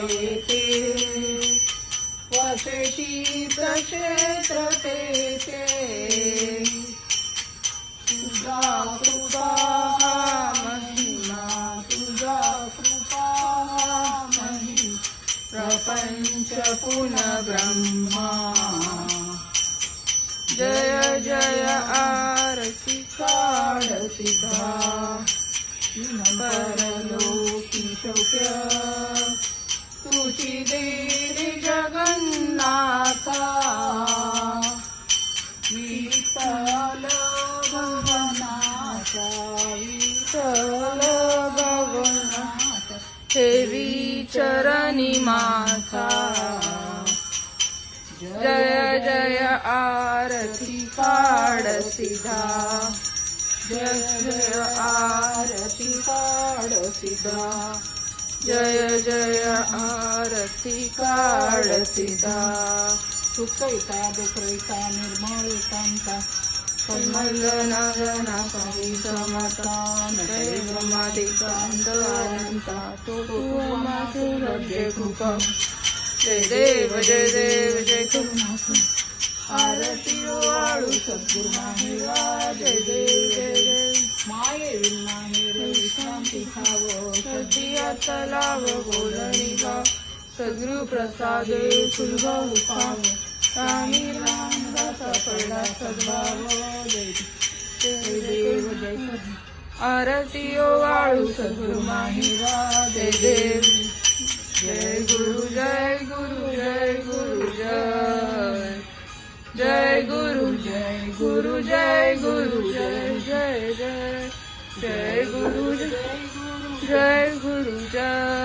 ते वसेशी प्रक्षेत्र तेथे कृपा महिमा तुझा कृपा महिमा प्रपंच पुनः ब्रह्मा जय जय आरती काढ देवी जगन्नाथा। विठ्ठल भवनाचा विठ्ठल भवनाचा ठेवी चरणी माथा। जय जय आरती काढ सिधा जय जय आरती काढ सिधा जय जय आरती काढ सिधा सुखैता दुखैता निर्मळ एकांता. सन्मंजना जना कवी समता नैवमादिकांत अनंता तो तू मासुरभ्य कृपा जय देव जय देव, जय करुणासु आरती वाळू सद्गुरु माहेरा जय देव जय देव. माये विमानेर विश्रांती खाव. सदिया तलाव बोलणी. गाव सद्गुरु प्रसादे सुलभ उपाव रामी राम पडला सद्भाव देव, जय सद्गुरु। आरती वाळू सद्गुरु माहेरा जय देव जय गुरु जय गुरु जय गुरु, जय। जय गुरु जय गुरु जय गुरु, जय जय जय। जय गुरु जय गुरु जय गुरु, जय।